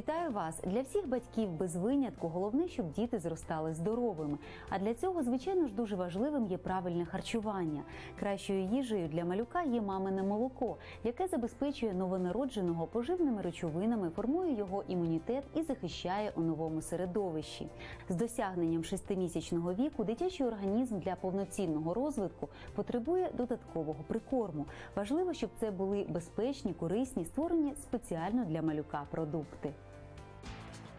Вітаю вас! Для всіх батьків без винятку головне, щоб діти зростали здоровими. А для цього, звичайно ж, дуже важливим є правильне харчування. Кращою їжею для малюка є мамине молоко, яке забезпечує новонародженого поживними речовинами, формує його імунітет і захищає у новому середовищі. З досягненням шестимісячного віку дитячий організм для повноцінного розвитку потребує додаткового прикорму. Важливо, щоб це були безпечні, корисні, створені спеціально для малюка продукти.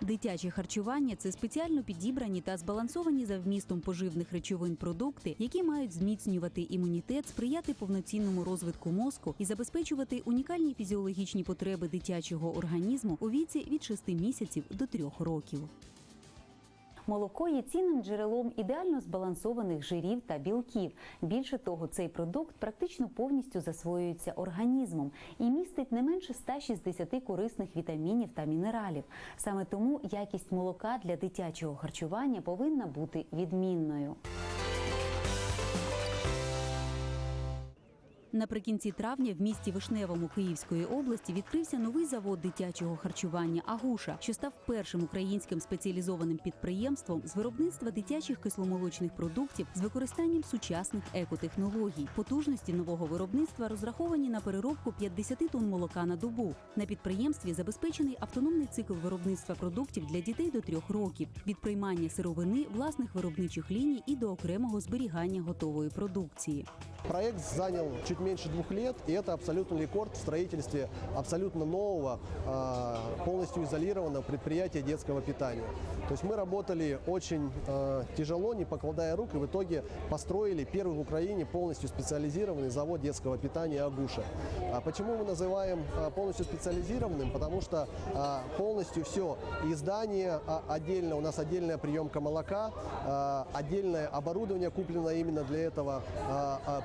Дитяче харчування це спеціально підібрані та збалансовані за вмістом поживних речовин продукти, які мають зміцнювати імунітет, сприяти повноцінному розвитку мозку і забезпечувати унікальні фізіологічні потреби дитячого організму у віці від 6 місяців до 3 років. Молоко є цінним джерелом ідеально збалансованих жирів та білків. Більше того, цей продукт практично повністю засвоюється організмом і містить не менше 160 корисних вітамінів та мінералів. Саме тому якість молока для дитячого харчування повинна бути відмінною. Наприкінці травня в місті Вишневому Київської області відкрився новий завод дитячого харчування Агуша, що став першим українським спеціалізованим підприємством з виробництва дитячих кисломолочних продуктів з використанням сучасних екотехнологій. Потужності нового виробництва розраховані на переробку 50 тонн молока на добу. На підприємстві забезпечений автономний цикл виробництва продуктів для дітей до трьох років від приймання сировини, власних виробничих ліній і до окремого зберігання готової продукції. Проект занял чуть меньше двух лет, и это абсолютный рекорд в строительстве абсолютно нового, а, полностью изолированного предприятия детского питания. То есть мы работали очень а, тяжело, не покладая рук, и в итоге построили первый в Украине полностью специализированный завод детского питания «Агуша». А почему мы называем а, полностью специализированным? Потому что полностью все, и здание отдельно, у нас отдельная приемка молока, отдельное оборудование куплено именно для этого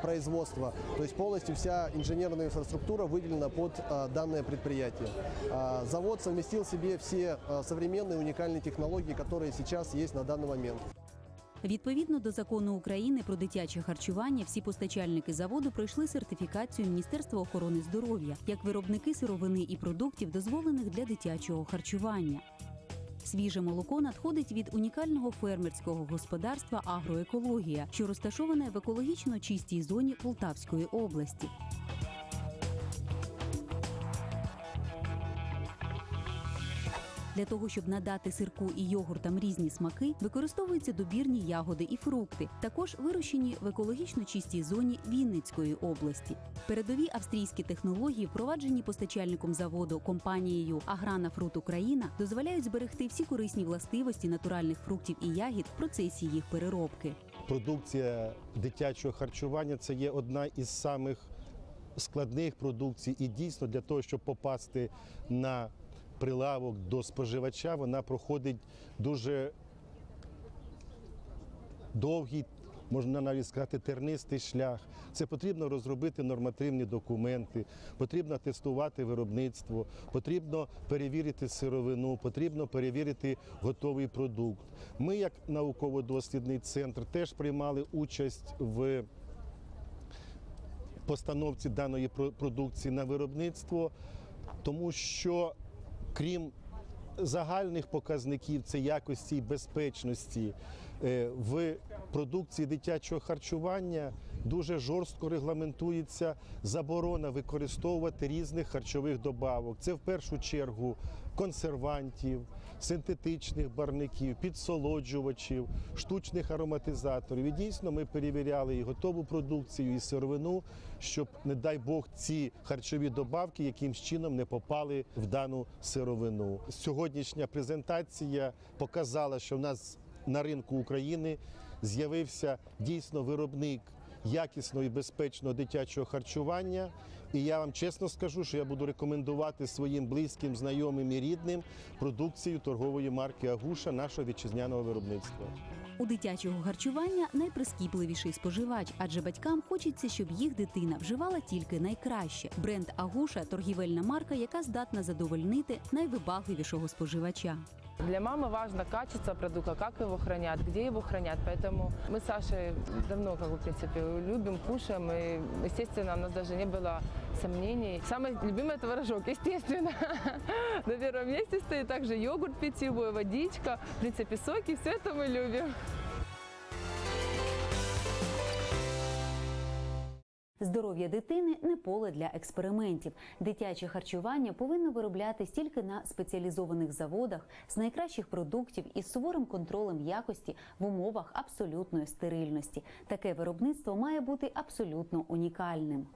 производства. То есть полностью вся инженерная инфраструктура выделена под а, данное предприятие. А, Завод совместил в себе все а, современные уникальные технологии, которые сейчас есть на данный момент. Відповідно до закону України про дитяче харчування, всі постачальники заводу пройшли сертифікацію Міністерства охорони здоров'я як виробники сировини і продуктів, дозволених для дитячого харчування. Свіже молоко надходить від унікального фермерського господарства Агроекологія, що розташоване в екологічно чистій зоні Полтавської області. Для того, щоб надати сирку і йогуртам різні смаки, використовуються добірні ягоди і фрукти, також вирощені в екологічно чистій зоні Вінницької області. Передові австрійські технології, впроваджені постачальником заводу компанією Аграна Фрут Україна, дозволяють зберегти всі корисні властивості натуральних фруктів і ягід в процесі їх переробки. Продукція дитячого харчування це є одна із самих складних продукцій, і дійсно для того, щоб попасти на прилавок до споживача, вона проходить дуже довгий. Можна навіть сказати, тернистий шлях. Це потрібно розробити нормативні документи, потрібно тестувати виробництво, потрібно перевірити сировину, потрібно перевірити готовий продукт. Ми, як науково-дослідний центр, теж приймали участь в постановці даної про- продукції на виробництво, тому що крім загальних показників це якості і безпечності е, в продукції дитячого харчування дуже жорстко регламентується заборона використовувати різних харчових добавок. Це в першу чергу консервантів, синтетичних барників, підсолоджувачів, штучних ароматизаторів. І дійсно ми перевіряли і готову продукцію, і сировину, щоб, не дай Бог, ці харчові добавки якимсь чином не попали в дану сировину. Сьогоднішня презентація показала, що в нас на ринку України з'явився дійсно виробник якісного і безпечного дитячого харчування. І я вам чесно скажу, що я буду рекомендувати своїм близьким, знайомим і рідним продукцію торгової марки Агуша нашого вітчизняного виробництва. У дитячого харчування найприскіпливіший споживач, адже батькам хочеться, щоб їх дитина вживала тільки найкраще. Бренд Агуша торгівельна марка, яка здатна задовольнити найвибагливішого споживача. Для мамы важно качество продукта, как его хранят, где его хранят. Поэтому мы с Сашей давно, как бы, в принципе, любим, кушаем. И, естественно, у нас даже не было сомнений. Самый любимый творожок, естественно. На первом месте стоит также йогурт питьевой, водичка, в принципе, соки. Все это мы любим. Здоров'я дитини не поле для експериментів. Дитяче харчування повинно вироблятись тільки на спеціалізованих заводах з найкращих продуктів із суворим контролем якості в умовах абсолютної стерильності. Таке виробництво має бути абсолютно унікальним.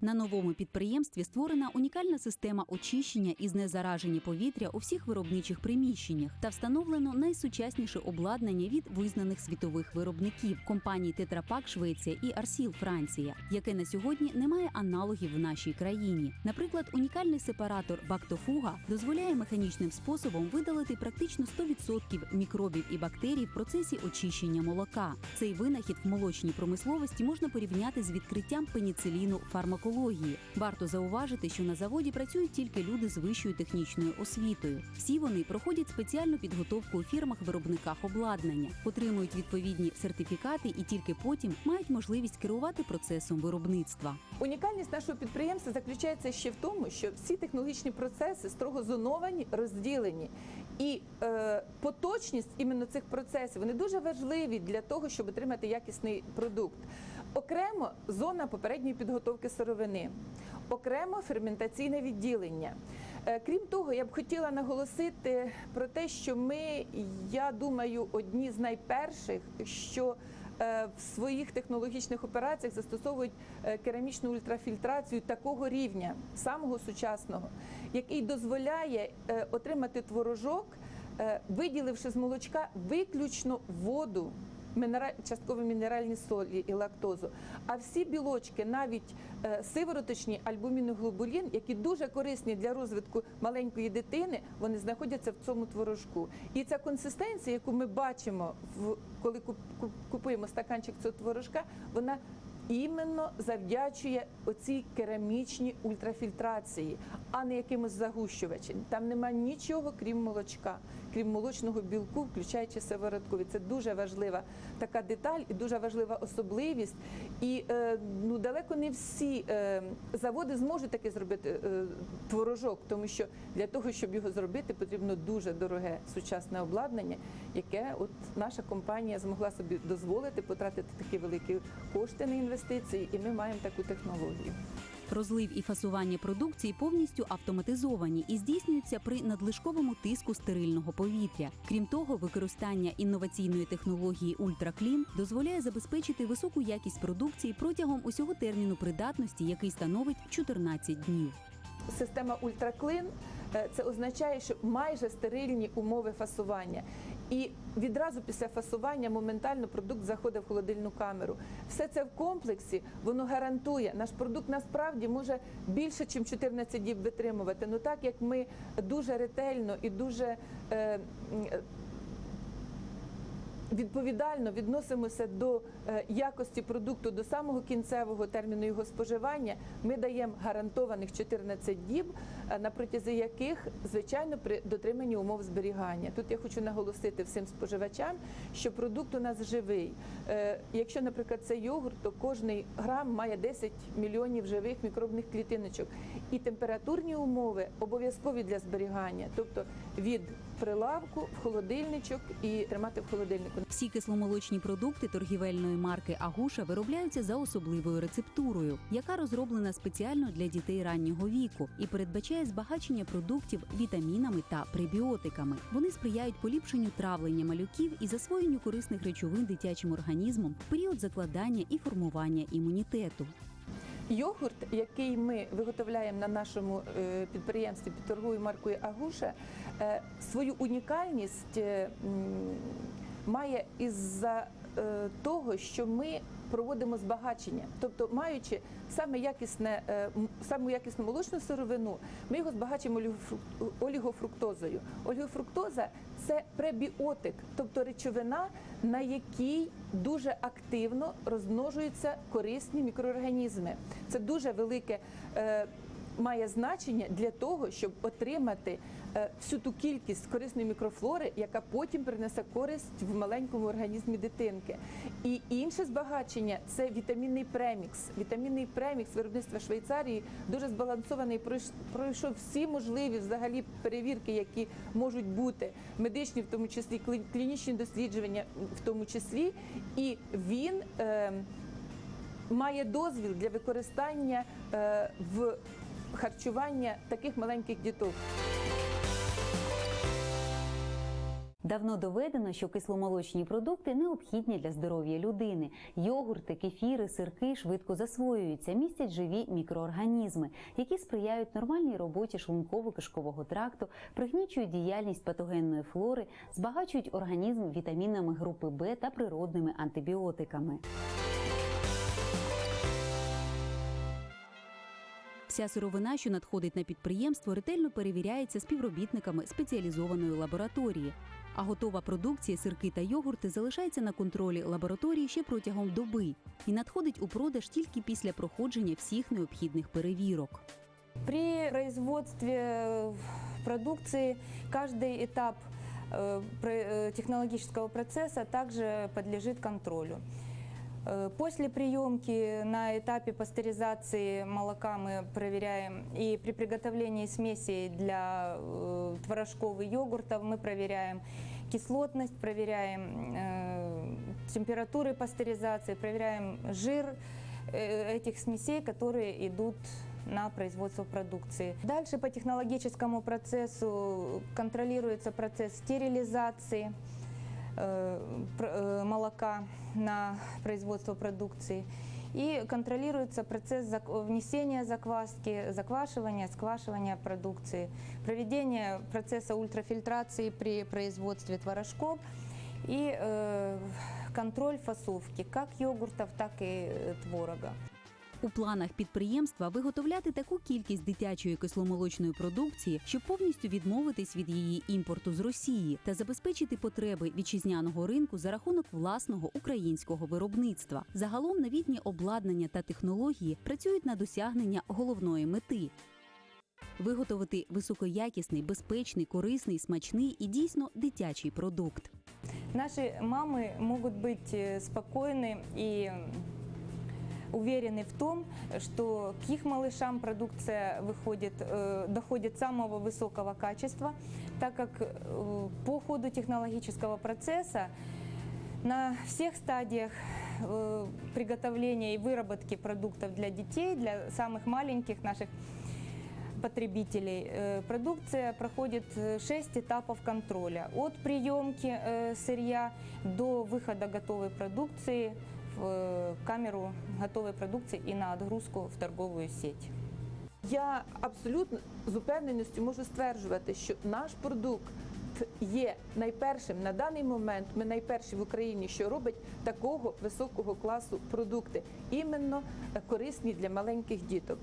На новому підприємстві створена унікальна система очищення і знезараження повітря у всіх виробничих приміщеннях та встановлено найсучасніше обладнання від визнаних світових виробників компаній Тетрапак Швеція і Арсіл Франція, яке на сьогодні не має аналогів в нашій країні. Наприклад, унікальний сепаратор Бактофуга дозволяє механічним способом видалити практично 100% мікробів і бактерій в процесі очищення молока. Цей винахід в молочній промисловості можна порівняти з відкриттям пеніциліну фармакології. Варто зауважити, що на заводі працюють тільки люди з вищою технічною освітою. Всі вони проходять спеціальну підготовку у фірмах-виробниках обладнання, отримують відповідні сертифікати і тільки потім мають можливість керувати процесом виробництва. Унікальність нашого підприємства заключається ще в тому, що всі технологічні процеси строго зоновані, розділені. І е, поточність іменно цих процесів вони дуже важливі для того, щоб отримати якісний продукт. Окремо зона попередньої підготовки сировини, окремо ферментаційне відділення. Е, Крім того, я б хотіла наголосити про те, що ми, я думаю, одні з найперших, що е, в своїх технологічних операціях застосовують е, керамічну ультрафільтрацію такого рівня, самого сучасного, який дозволяє отримати творожок, виділивши з молочка виключно воду. Мінера... частково мінеральні солі і лактозу. А всі білочки, навіть е, сивороточні альбуміноглобулін, які дуже корисні для розвитку маленької дитини, вони знаходяться в цьому творожку. І ця консистенція, яку ми бачимо, коли куп- куп- купуємо стаканчик цього творожка, вона іменно завдячує оцій керамічній ультрафільтрації, а не якимось загущувачем. Там нема нічого, крім молочка, крім молочного білку, включаючи сивороткові. Це дуже важлива така деталь і дуже важлива особливість. І е, ну далеко не всі е, заводи зможуть таки зробити е, творожок, тому що для того, щоб його зробити, потрібно дуже дороге сучасне обладнання, яке от наша компанія змогла собі дозволити потратити такі великі кошти на інвестиції, і ми маємо таку технологію. Розлив і фасування продукції повністю автоматизовані і здійснюються при надлишковому тиску стерильного повітря. Крім того, використання інноваційної технології Ультраклін дозволяє забезпечити високу якість продукції протягом усього терміну придатності, який становить 14 днів. Система ультраклин е, це означає, що майже стерильні умови фасування. І відразу після фасування моментально продукт заходить в холодильну камеру. Все це в комплексі воно гарантує. Наш продукт насправді може більше, ніж 14 діб витримувати. Ну так як ми дуже ретельно і дуже е, відповідально відносимося до е, якості продукту до самого кінцевого терміну його споживання, ми даємо гарантованих 14 діб, е, на протязі яких, звичайно, при дотриманні умов зберігання. Тут я хочу наголосити всім споживачам, що продукт у нас живий. Е, Якщо, наприклад, це йогурт, то кожний грам має 10 мільйонів живих мікробних клітиночок. І температурні умови обов'язкові для зберігання, тобто від прилавку в холодильничок і тримати в холодильнику. Всі кисломолочні продукти торгівельної марки Агуша виробляються за особливою рецептурою, яка розроблена спеціально для дітей раннього віку і передбачає збагачення продуктів вітамінами та пребіотиками. Вони сприяють поліпшенню травлення малюків і засвоєнню корисних речовин дитячим організмом в період закладання і формування імунітету. Йогурт, який ми виготовляємо на нашому е, підприємстві під торговою маркою Агуша, е, свою унікальність е, має із-за того, що ми проводимо збагачення, тобто маючи саме якісне, е, саму якісну молочну сировину, ми його олігофрук- олігофруктозою. Олігофруктоза це пребіотик, тобто речовина, на якій дуже активно розмножуються корисні мікроорганізми. Це дуже велике. Має значення для того, щоб отримати е, всю ту кількість корисної мікрофлори, яка потім принесе користь в маленькому організмі дитинки. І інше збагачення це вітамінний премікс. Вітамінний премікс виробництва Швейцарії дуже збалансований. Пройшов всі можливі взагалі перевірки, які можуть бути медичні, в тому числі клінічні дослідження, в тому числі, і він. Е, має дозвіл для використання е, в харчування таких маленьких діток. Давно доведено, що кисломолочні продукти необхідні для здоров'я людини. Йогурти, кефіри, сирки швидко засвоюються, містять живі мікроорганізми, які сприяють нормальній роботі шлунково-кишкового тракту, пригнічують діяльність патогенної флори, збагачують організм вітамінами групи Б та природними антибіотиками. Вся сировина, що надходить на підприємство, ретельно перевіряється співробітниками спеціалізованої лабораторії. А готова продукція, сирки та йогурти залишається на контролі лабораторії ще протягом доби і надходить у продаж тільки після проходження всіх необхідних перевірок. При производстве э, продукции каждый этап э, про- э, технологического процесса также подлежит контролю. Э, После приемки на этапе пастеризации молока мы проверяем, и при приготовлении смесей для э, творожков и йогуртов мы проверяем кислотность, проверяем э, температуры пастеризации, проверяем жир этих смесей, которые идут на производство продукции. Дальше по технологическому процессу контролируется процесс стерилизации молока на производство продукции. И контролируется процесс внесения закваски, заквашивания, сквашивания продукции, проведение процесса ультрафильтрации при производстве творожков и э, контроль фасовки как йогуртов, так и э, творога. У планах підприємства виготовляти таку кількість дитячої кисломолочної продукції, щоб повністю відмовитись від її імпорту з Росії та забезпечити потреби вітчизняного ринку за рахунок власного українського виробництва. Загалом новітні обладнання та технології працюють на досягнення головної мети. Виготовити високоякісний, безпечний, корисний, смачний і дійсно дитячий продукт. Наши мамы могут быть э, спокойны и уверены в том, что к их малышам продукция выходит, э, доходит самого высокого качества, так как э, по ходу технологического процесса на всех стадиях э, приготовления и выработки продуктов для детей, для самых маленьких наших потребителей. Продукция проходит 6 этапов контроля. От приемки сырья до выхода готовой продукции э, камеру готової продукції і на відгрузку в торгову сеть. Я абсолютно з упевненістю можу стверджувати, що наш продукт є найпершим на даний момент. Ми найперші в Україні, що робить такого високого класу продукти, іменно е, корисні для маленьких діток.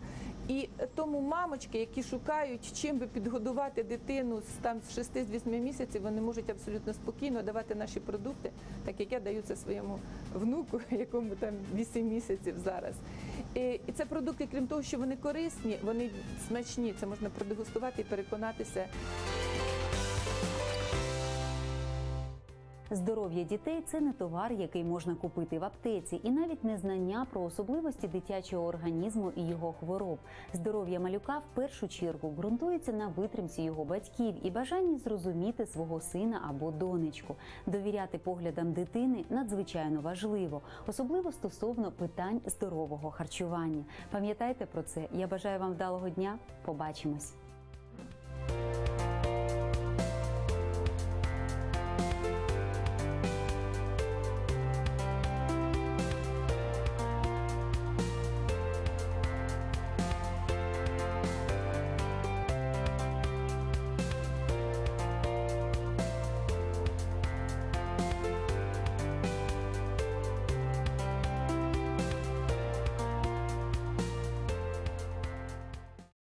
І тому мамочки, які шукають, чим би підгодувати дитину з там з 6-8 місяців, вони можуть абсолютно спокійно давати наші продукти, так як я даю це своєму внуку, якому там 8 місяців зараз. І це продукти, крім того, що вони корисні, вони смачні. Це можна продегустувати і переконатися. Здоров'я дітей це не товар, який можна купити в аптеці, і навіть не знання про особливості дитячого організму і його хвороб. Здоров'я малюка в першу чергу ґрунтується на витримці його батьків і бажанні зрозуміти свого сина або донечку. Довіряти поглядам дитини надзвичайно важливо, особливо стосовно питань здорового харчування. Пам'ятайте про це. Я бажаю вам вдалого дня. Побачимось.